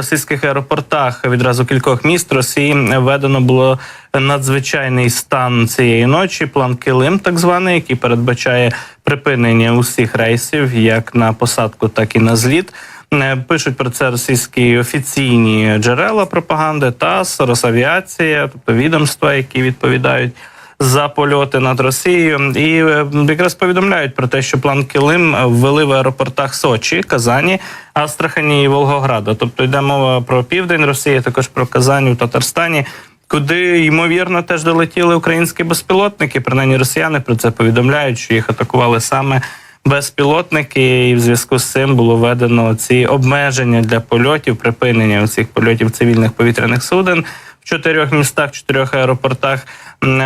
російських аеропортах відразу кількох міст Росії введено було надзвичайний стан цієї ночі. План Килим, так званий, який передбачає припинення усіх рейсів, як на посадку, так і на зліт. Е, Пишуть про це російські офіційні джерела пропаганди, ТАСС, Росавіація, тобто відомства, які відповідають за польоти над Росією, і е, якраз повідомляють про те, що план Килим ввели в аеропортах Сочі, Казані, Астрахані і Волгограда. Тобто йде мова про південь Росії, також про Казань у Татарстані. Куди ймовірно теж долетіли українські безпілотники. Принаймні росіяни про це повідомляють, що їх атакували саме безпілотники, і в зв'язку з цим було введено ці обмеження для польотів, припинення цих польотів цивільних повітряних суден в чотирьох містах, чотирьох аеропортах.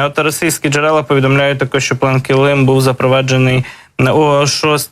От російські джерела повідомляють також, що план Килим був запроваджений о 6,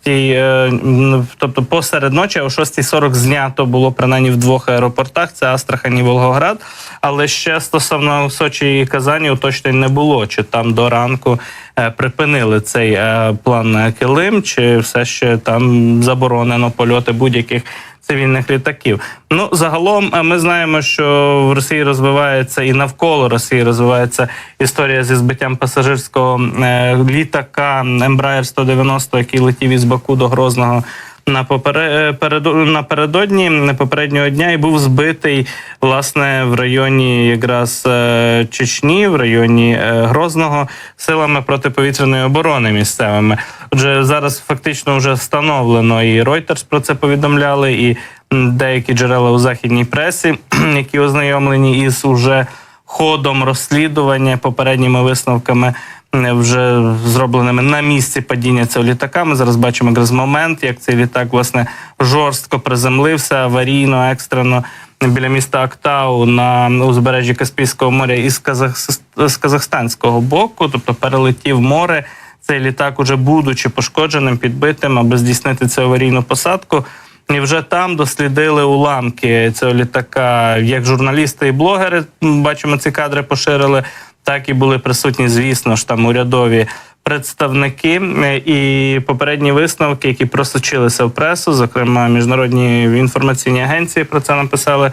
тобто посеред ночі, о 6.40 знято було принаймні в двох аеропортах. Це Астрахань і Волгоград. Але ще стосовно Сочі і Казані уточнень не було. Чи там до ранку е, припинили цей е, план Килим, чи все ще там заборонено польоти будь-яких цивільних літаків. Ну загалом е, ми знаємо, що в Росії розвивається і навколо Росії розвивається історія зі збиттям пасажирського е, літака Embraer 190, який летів із Баку до Грозного. На попере- переду- напередодні попереднього дня і був збитий власне в районі якраз е, Чечні, в районі е, Грозного силами протиповітряної оборони місцевими. Отже, зараз фактично вже встановлено і Reuters про це повідомляли, і деякі джерела у західній пресі, які ознайомлені із уже ходом розслідування попередніми висновками. М, Вже зробленими на місці падіння цього літака. Ми зараз бачимо якраз момент, як цей літак власне жорстко приземлився аварійно, екстрено біля міста Актау на узбережжі Каспійського моря із Казах... з казахстанського боку, тобто перелетів море. Цей літак, уже будучи пошкодженим, підбитим, аби здійснити цю аварійну посадку. І вже там дослідили уламки цього літака. Як журналісти і блогери бачимо, ці кадри поширили, так і були присутні, звісно ж, там урядові представники і попередні висновки, які просочилися в пресу, зокрема міжнародні інформаційні агенції про це написали.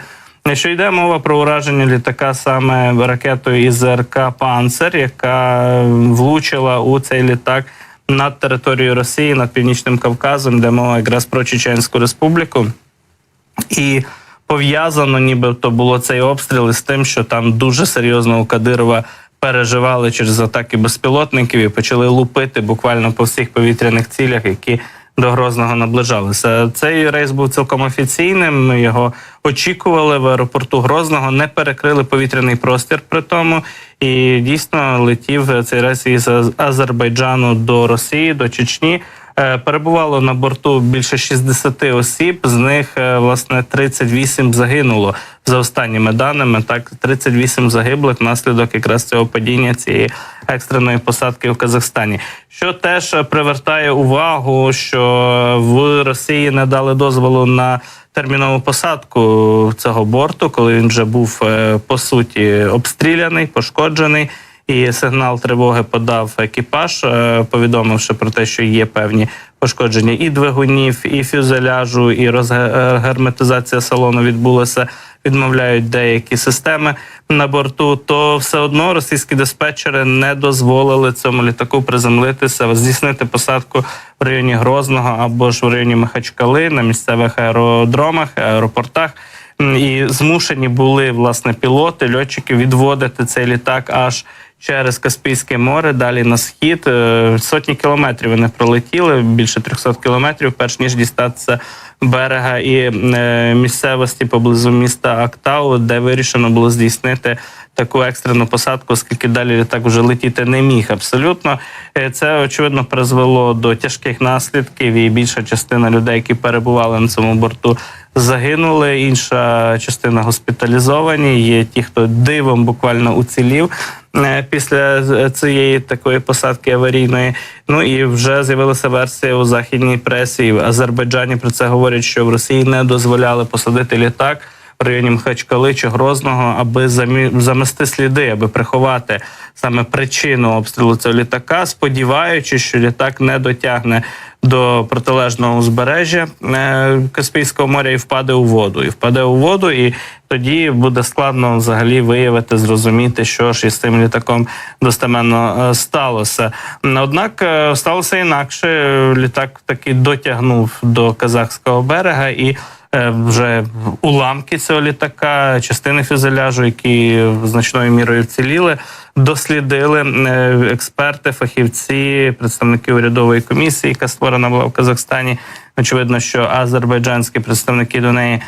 Що йде мова про ураження літака саме ракетою із ЗРК Панцер, яка влучила у цей літак над територією Росії, над Північним Кавказом, де мова якраз про Чеченську Республіку. І пов'язано, нібито було цей обстріл із тим, що там дуже серйозно у Кадирова переживали через атаки безпілотників і почали лупити буквально по всіх повітряних цілях, які до Грозного наближалися. Цей рейс був цілком офіційним. Ми його очікували в аеропорту Грозного, не перекрили повітряний простір при тому. І дійсно летів цей рейс із Азербайджану до Росії, до Чечні. Е, Перебувало на борту більше 60 осіб, з них е, власне 38 загинуло за останніми даними. Так, 38 загиблих внаслідок якраз цього падіння цієї екстреної посадки в Казахстані. Що теж е, привертає увагу, що в Росії не дали дозволу на термінову посадку цього борту, коли він вже був по суті обстріляний, пошкоджений. І сигнал тривоги подав екіпаж, е, повідомивши про те, що є певні пошкодження і двигунів, і фюзеляжу, і розгерметизація салону відбулася. Відмовляють деякі системи на борту. То все одно російські диспетчери не дозволили цьому літаку приземлитися, здійснити посадку в районі Грозного або ж в районі Махачкали на місцевих аеродромах, аеропортах. І змушені були власне пілоти, льотчики відводити цей літак аж через Каспійське море, далі на схід. Е, Сотні кілометрів вони пролетіли, більше 300 кілометрів, перш ніж дістатися берега і е, місцевості поблизу міста Актау, де вирішено було здійснити таку екстрену посадку, оскільки далі літак вже летіти не міг. Абсолютно Е, це очевидно призвело до тяжких наслідків, і більша частина людей, які перебували на цьому борту, загинули. Інша частина госпіталізовані. Є ті, хто дивом буквально уцілів е, після цієї такої посадки аварійної. Ну і вже з'явилася версія у західній пресі. В Азербайджані про це говорять, що в Росії не дозволяли посадити літак. Районі Мхачкали чи Грозного, аби замести сліди, аби приховати саме причину обстрілу цього літака, сподіваючись, що літак не дотягне до протилежного узбережжя е, Каспійського моря і впаде у воду. І впаде у воду, і тоді буде складно взагалі виявити, зрозуміти, що ж із цим літаком достеменно е, сталося. Однак е, сталося інакше. Літак таки дотягнув до казахського берега і. Е, Вже уламки цього літака, частини фюзеляжу, які значною мірою вціліли, дослідили е, експерти, фахівці, представники урядової комісії, яка створена була в Казахстані. Очевидно, що азербайджанські представники до неї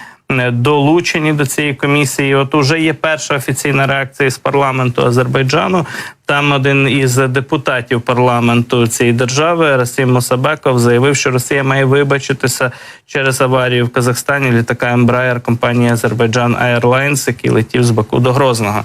долучені до цієї комісії. От уже є перша офіційна реакція з парламенту Азербайджану. Там один із депутатів парламенту цієї держави Расім Мосабеков заявив, що Росія має вибачитися через аварію в Казахстані літака Embraer компанії Азербайджан Airlines, який летів з Баку до Грозного.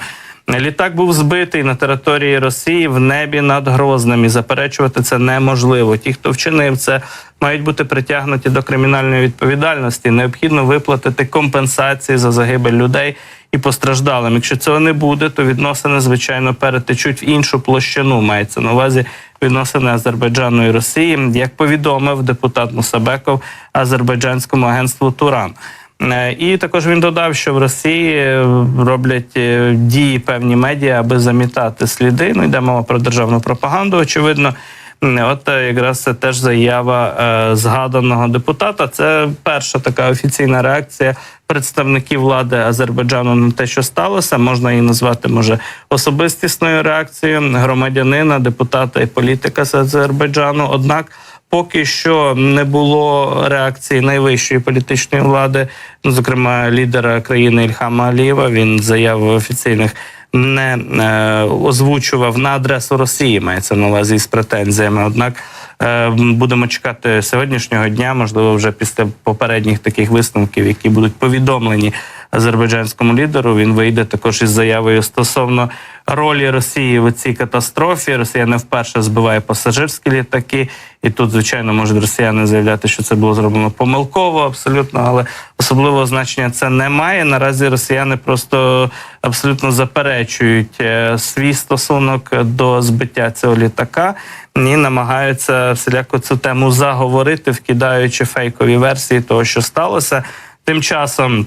Літак був збитий на території Росії в небі над Грозним і заперечувати це неможливо. Ті, хто вчинив це, мають бути притягнуті до кримінальної відповідальності. Необхідно виплатити компенсації за загибель людей і постраждалим. Якщо цього не буде, то відносини звичайно перетечуть в іншу площину. Мається на увазі відносини Азербайджану і Росії, як повідомив депутат Мусабеков азербайджанському агентству Туран. Е, І також він додав, що в Росії е, роблять е, дії певні медіа, аби замітати сліди. Ну йде мова про державну пропаганду. Очевидно, от якраз це теж заява е, згаданого депутата. Це перша така офіційна реакція представників влади Азербайджану на те, що сталося. Можна її назвати може особистісною реакцією громадянина, депутата і політика з Азербайджану. Однак. Поки що не було реакції найвищої політичної влади, ну зокрема лідера країни Ільхама Алієва. Він заяв офіційних не е, озвучував на адресу Росії. Мається на увазі з претензіями. Однак е, будемо чекати сьогоднішнього дня, можливо, вже після попередніх таких висновків, які будуть повідомлені азербайджанському лідеру. Він вийде також із заявою стосовно ролі Росії в цій катастрофі. Росія не вперше збиває пасажирські літаки, і тут, звичайно, можуть росіяни заявляти, що це було зроблено помилково, абсолютно, але особливого значення це не має. Наразі росіяни просто абсолютно заперечують е, свій стосунок до збиття цього літака і намагаються всіляко цю тему заговорити, вкидаючи фейкові версії того, що сталося. Тим часом.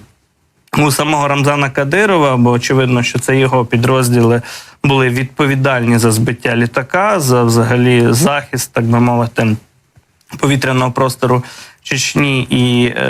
У самого Рамзана Кадирова, бо очевидно, що це його підрозділи були відповідальні за збиття літака, за взагалі захист, так би мовити, повітряного простору Чечні і е,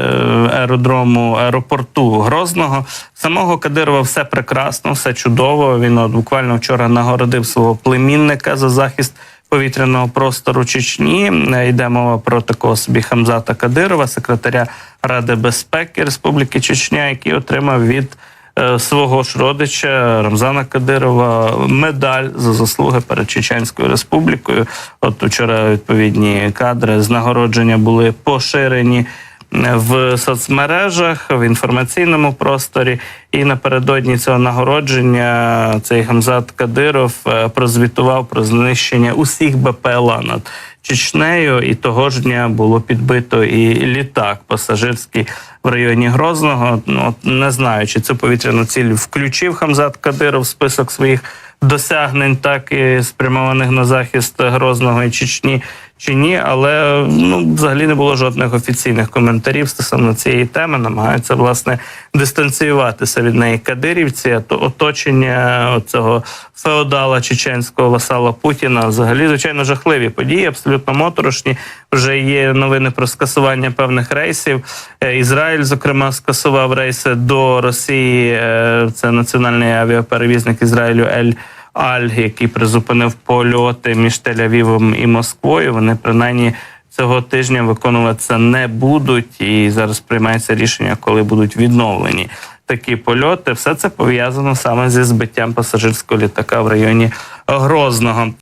аеродрому аеропорту Грозного. Самого Кадирова все прекрасно, все чудово. Він от буквально вчора нагородив свого племінника за захист повітряного простору Чечні. Е, Йде мова про такого собі Хамзата Кадирова, секретаря Ради безпеки Республіки Чечня, який отримав від е, свого ж родича Рамзана Кадирова медаль за заслуги перед Чеченською Республікою. От вчора відповідні кадри з нагородження були поширені. В соцмережах в інформаційному просторі, і напередодні цього нагородження цей Гамзат Кадиров е, прозвітував про знищення усіх БПЛА над Чечнею, і того ж дня було підбито і літак пасажирський в районі Грозного. Ну не знаю, чи цю повітряну ціль включив Хамзат Кадиров в список своїх досягнень, так і спрямованих на захист Грозного і Чечні. Чи ні, але ну взагалі не було жодних офіційних коментарів стосовно цієї теми. Намагаються власне дистанціюватися від неї кадирівці, то оточення цього феодала чеченського васала Путіна. Взагалі, звичайно, жахливі події, абсолютно моторошні. Вже є новини про скасування певних рейсів. Е, Ізраїль, зокрема, скасував рейси до Росії. Е, Це національний авіаперевізник Ізраїлю Ель. Аль, який призупинив польоти між Тель-Авівом і Москвою. Вони принаймні цього тижня виконувати це не будуть, і зараз приймається рішення, коли будуть відновлені такі польоти. Все це пов'язано саме зі збиттям пасажирського літака в районі Грозного.